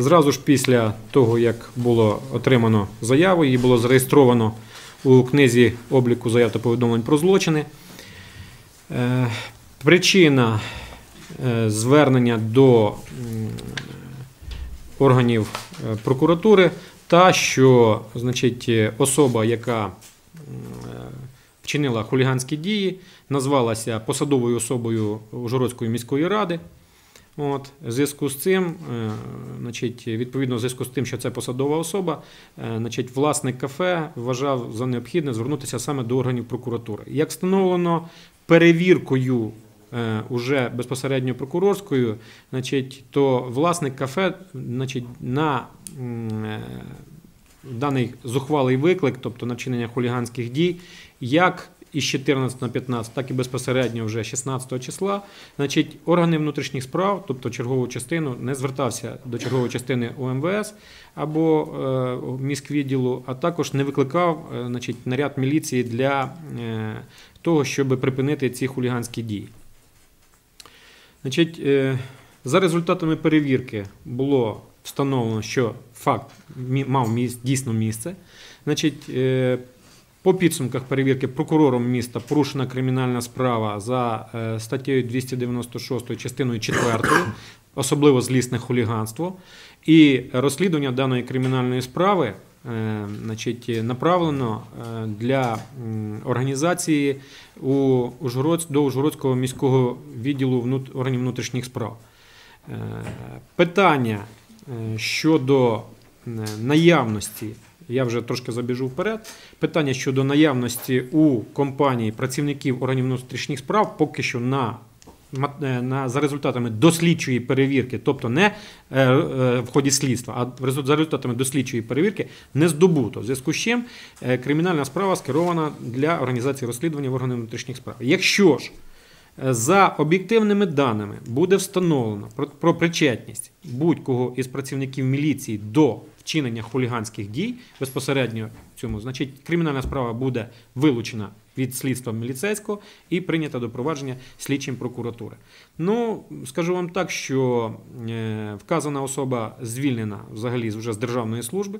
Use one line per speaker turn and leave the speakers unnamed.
Зразу ж після того, як було отримано заяву, її було зареєстровано у книзі обліку заяв та повідомлень про злочини. Е, Причина е, звернення до органів е, прокуратури та, що значить, особа, яка вчинила хуліганські дії, назвалася посадовою особою Ужгородської міської ради. От, в зв'язку з цим, е, значить, відповідно, в зв'язку з тим, що це посадова особа, е, значить, власник кафе вважав за необхідне звернутися саме до органів прокуратури. Як встановлено перевіркою е, уже безпосередньо прокурорською, значить, то власник кафе значить, на даний зухвалий виклик, тобто на вчинення хуліганських дій, як із 14 на 15, так і безпосередньо вже 16 числа, значить, органи внутрішніх справ, тобто чергову частину, не звертався до чергової частини ОМВС або е, міськвідділу, а також не викликав е, значить, наряд міліції для е, того, щоб припинити ці хуліганські дії. Значить, за результатами перевірки було встановлено, що факт мав дійсно місце. Значить, по підсумках перевірки прокурором міста порушена кримінальна справа за е, статтею 296 частиною 4, особливо злісне хуліганство. І розслідування даної кримінальної справи е, значить, направлено е, для організації у Ужгород, до Ужгородського міського відділу органів внутрішніх справ. Питання щодо наявності, я вже трошки забіжу вперед. Питання щодо наявності у компанії працівників органів внутрішніх справ поки що на, е, на за результатами дослідчої перевірки, тобто не е, е, в ході слідства, а за результатами дослідчої перевірки не здобуто. В зв'язку з чим е, кримінальна справа скерована для організації розслідування в органи внутрішніх справ. Якщо ж Е, За об'єктивними даними буде встановлено про, причетність будь-кого із працівників міліції до вчинення хуліганських дій безпосередньо цьому, значить, кримінальна справа буде вилучена від слідства міліцейського і прийнята до провадження слідчим прокуратури. Ну, скажу вам так, що е, вказана особа звільнена взагалі вже з державної служби.